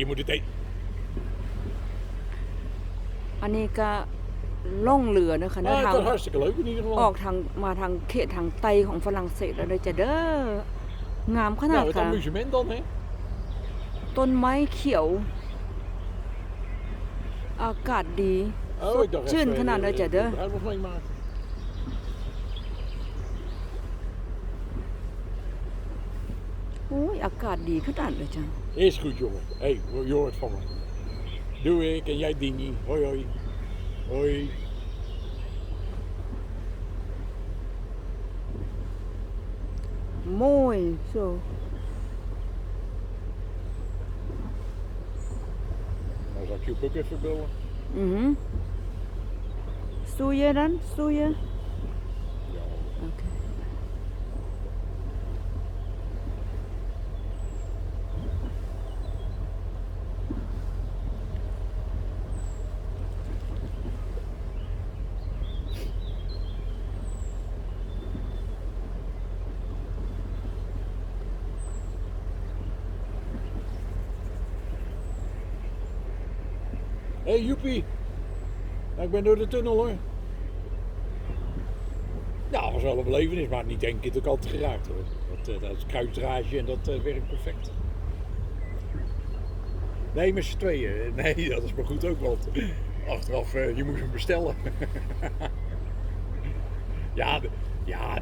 je moet het e- อันนี้ก็ล่องเรือนะคะนะ Ah, ทาง dat is hartstikke leuk in ieder ออ geval. กทางมาทางเขตทางไตของฝรั่งเศสแล้วเด้อจ้ะเด้องามขนาด Nou, het ค่ะ amusement dan, hè? ต้นไม้เขียว อากาศดีส Oh, ด ik dacht ชื่น even, ขนาด eh, เลยจ้ะ de เด้อ อ้ยอากาศดีขนาดเลยจ้ะ Is goed, jongen. Hé, hey, je hoort van me. Doe ik en jij Dini. Hoi, hoi. Hoi. โม้ยโซ Nou zal ik je ook even bellen. อือหือ Hey, joepie. Nou, ik ben door de tunnel, hoor. Dat was wel een belevenis, maar niet één keer dat ik altijd geraakt, hoor. Dat, eh, dat is kruisdraadje en dat eh, werkt perfect. Nee, met z'n tweeën. Nee, dat is maar goed ook, want achteraf, eh, je moest hem bestellen. ja, ja,